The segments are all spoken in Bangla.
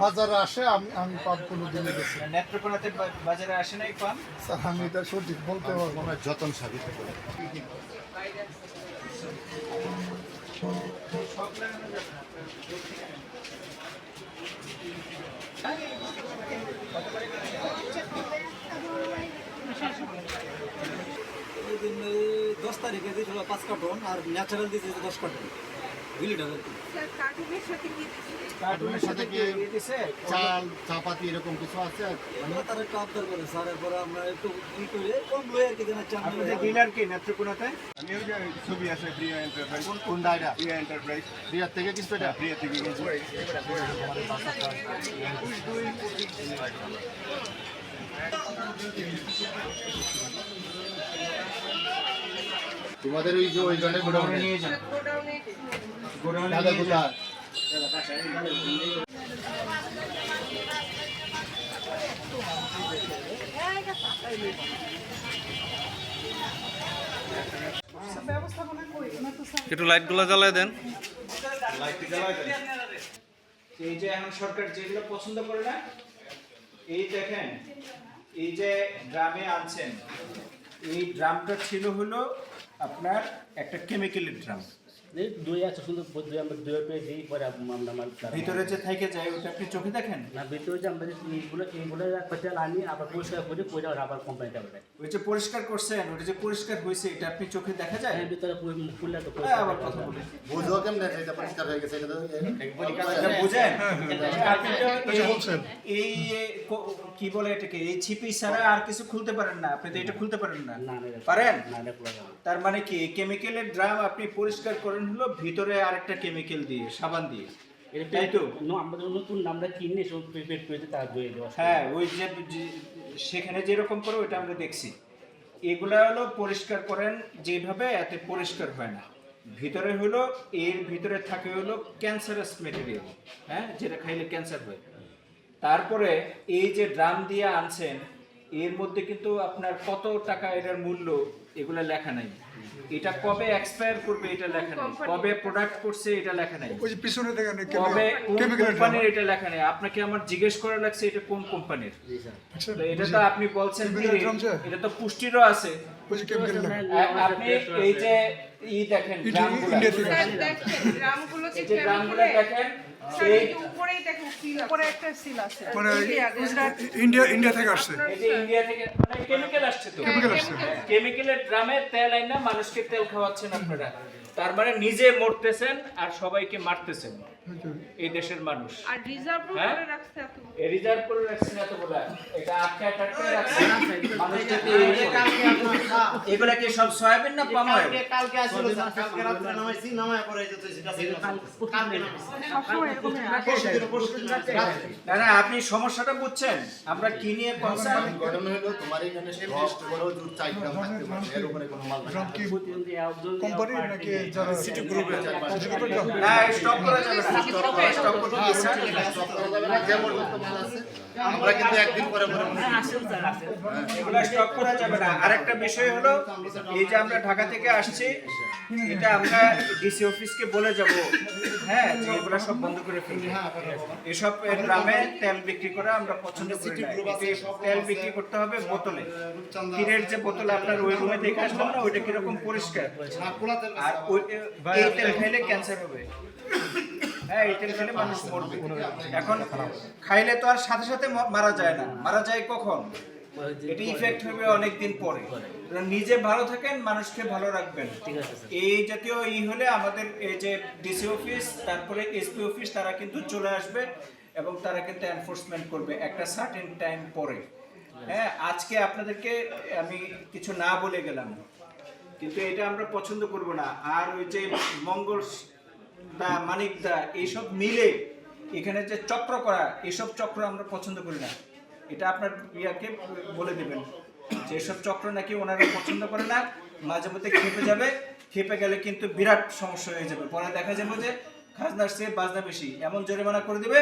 বাজারে আসে আমি আমি পাম্পগুলো দিয়ে গেছি নেত্রকোনাতে বাজারে আসে নাই পান স্যার আমি এটা সঠিক বলতে পারব না। যতন সাবিত করে এদিন এই দশ তারিখে দিয়েছিল পাঁচ কার্টন আর ন্যাচারাল দিয়েছে দশ কার্টন দুই লিটার কার্টুনের সাথে কি চাল চাপাতি এরকম কিছু আছে আমরা তার একটু আবদার করে স্যার এরপরে আমরা একটু ই করে কম লই আর কি যেন চান আপনাদের ডিলার কি নেত্রকোনাতে আমি ওই যে ছবি আছে প্রিয়া এন্টারপ্রাইজ কোন কোন প্রিয়া এন্টারপ্রাইজ রিয়ার থেকে কিন্তু এটা প্রিয়া থেকে কিনছি তোমাদের ওই যে ওই জনের গোডাউনে নিয়ে যান গোডাউনে দাদা নিয়ে যান কোথায়? একটু লাইটগুলো জ্বালায় দেন। এই যে এখন সরকার যেগুলো পছন্দ করে না এই দেখেন এই যে ড্রামে আনছেন এই ড্রামটা ছিল হলো আপনার একটা কেমিক্যালের ড্রাম এই দই আছে শুধু দুই আমরা দুই পেয়ে দিই পরে আমরা ভিতরে যে থেকে যায় ওটা আপনি চোখে দেখেন? না ভিতরে যে আমরা এইগুলো এইগুলো আনি আবার পরিষ্কার করে পরে আবার কোম্পানিটা বেড়াই ওই যে পরিষ্কার করছেন ওটা যে পরিষ্কার হয়েছে এটা আপনি চোখে দেখা যায়? এর ভিতরে ফুললে তো হ্যাঁ, আবার কথা বলি। বুঝো কেমনে যে এটা পরিষ্কার হয়ে গেছে এটা তো বুঝেন? আপনি এই ক- বলে এটাকে? এই ছিপি ছাড়া আর কিছু খুলতে পারেন না। আপনি তো এটা খুলতে পারেন না। পারেন। তার মানে কি? কেমিক্যালের ড্রাম আপনি পরিষ্কার করেন হলো ভিতরে আরেকটা কেমিক্যাল দিয়ে সাবান দিয়ে। তাই তো? আমরা নতুন আমরা কিনে সব প্রিপেড করে তার দেওয়া হ্যাঁ ওই যে সেখানে যেরকম করে ওইটা আমরা দেখছি। এগুলা হলো পরিষ্কার করেন যেভাবে এতে পরিষ্কার হয় না। ভিতরে হলো এর ভিতরে থাকে হলো ক্যান্সারাস মেটেরিয়াল হ্যাঁ যেটা খাইলে ক্যান্সার হয়। তারপরে এই যে ড্রাম দিয়ে আনছেন এর মধ্যে কিন্তু আপনার কত টাকা এটার মূল্য এগুলা লেখা নাই। এটা কবে এক্সপায়ার করবে এটা লেখা নাই। কবে প্রোডাক্ট করছে এটা লেখা নাই। ওই যে পিছনে দেখেন কবে কোন কেমিক্যাল কোম্পানির এটা লেখা নেই? আপনাকে আমার জিজ্ঞেস করা লাগছে এটা কোন কোম্পানির তো এটা তো আপনি বলছেন? এটা তো পুষ্টিরও আছে। ওই যে কেমিক্যাল আপনি এই যে ই দেখেন গ্রামগুলা। দেখেন মানে ইন্ডিয়া, ইন্ডিয়া ইন্ডিয়া থেকে আসছে। ইন্ডিয়া থেকে মানে কেমিক্যাল আসছে তো। কেমিক্যালের ড্রামে তেল আইনা মানুষকে তেল খাওয়াচ্ছেন আপনারা। তার মানে নিজে মরতেছেন আর সবাইকে মারতেছেন। এই দেশের মানুষ। আর রিজার্ভ হ্যাঁ? করে রাখছে এত। রিজার্ভ করে রাখছেন এতগুলা এটা আটকে আটকে রাখছেন। মানুষ এগুলা কি সব সয়াবিন না পাম অয়েল কালকে আসলো কালকে রাত্রে নামাইছি নামায় পরে যে তো সেটা কালকে না না আপনি সমস্যাটা বুঝছেন। আমরা কি নিয়ে কনসার্ন ঘটনা হলো তোমার এখানে স্টক করো দুধ চাই গ্রাম থাকতে পারে এর উপরে কোনো মাল নাই কি কোম্পানি নাকি যারা সিটি গ্রুপে না স্টপ করা যাবে না। স্টপ করতে হ্যাঁ, স্টক করা যাবে না যেমন মাল আছে। আমরা কিন্তু একদিন পরে পরে করি। আসেন স্যার আসেন। এগুলা স্টপ করা যাবে না। আরেকটা বিষয় হলো এই যে আমরা ঢাকা থেকে আসছি এটা আমরা ডিসি অফিসকে বলে যাব। হ্যাঁ যে এগুলা সব বন্ধ করে ফেলবে। এসব গ্রামে তেল বিক্রি করা আমরা পছন্দ করি না। তেল বিক্রি করতে হবে বোতলে। তীরের যে বোতল আপনার ওই রুমে দেখে আসলাম না ওইটা কীরকম পরিষ্কার? আর ওই এই তেল খাইলে ক্যান্সার হবে। হ্যাঁ খেলে মানুষ মরবে এখন খাইলে তো আর সাথে সাথে মারা যায় না। মারা যায় কখন? এটা ইফেক্ট হবে অনেক দিন পরে। নিজে ভালো থাকেন মানুষকে ভালো রাখবেন। ঠিক আছে এই জাতীয় ই হলে আমাদের এই যে ডিসি অফিস তারপরে এসপি অফিস তারা কিন্তু চলে আসবে এবং তারা কিন্তু এনফোর্সমেন্ট করবে একটা সার্টেন টাইম পরে। হ্যাঁ আজকে আপনাদেরকে আমি কিছু না বলে গেলাম। কিন্তু এটা আমরা পছন্দ করব না। আর ওই যে মঙ্গল দা মানিক দা এইসব মিলে এখানে যে চক্র করা, এসব চক্র আমরা পছন্দ করি না। এটা আপনার ইয়াকে বলে দেবেন যে এসব চক্র নাকি ওনারা পছন্দ করে না, মাঝে মধ্যে খেপে যাবে, খেপে গেলে কিন্তু বিরাট সমস্যা হয়ে যাবে। পরে দেখা যাবে যে খাজনার চেয়ে বাজনা বেশি। এমন জরিমানা করে দিবে,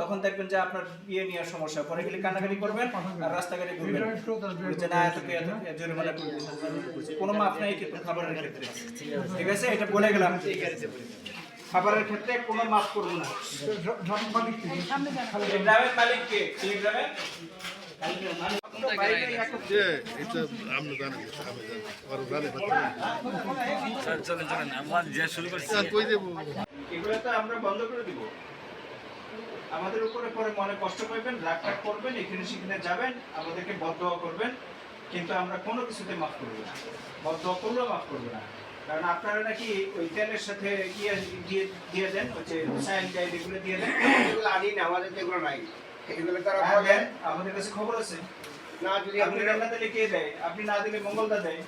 তখন দেখবেন যে আপনার বিয়ে নেওয়ার সমস্যা পরে গেলে কান্নাকাটি করবেন আর রাস্তাঘাটে ঘুরবেন। বলছে না, এত জরিমানা করে। কোনো মাপ নাই কিন্তু খাবারের ক্ষেত্রে। ঠিক আছে? এটা বলে গেলাম। খাবারের ক্ষেত্রে কোনো মাপ করব না। এগুলো তো আমরা বন্ধ করে দিব। আমাদের উপরে পরে মনে কষ্ট পাইবেন রাগ টাগ করবেন এখানে সেখানে যাবেন আমাদেরকে বদয়া করবেন কিন্তু আমরা কোনো কিছুতে মাফ করব না। বদয়া করলেও মাফ করব না। কারণ আপনারা নাকি ওই তেলের সাথে ইয়ে দিয়ে দিয়ে দেন হচ্ছে সাইল গাইড এগুলো দিয়ে দেন। এগুলো আনি না আমাদের এগুলো নাই। এগুলো তারা হ্যাঁ, দেন। আমাদের কাছে খবর আছে। না যদি আপনি রান্না দিলে কে দেয়? আপনি না দিলে মঙ্গলদা দেয়।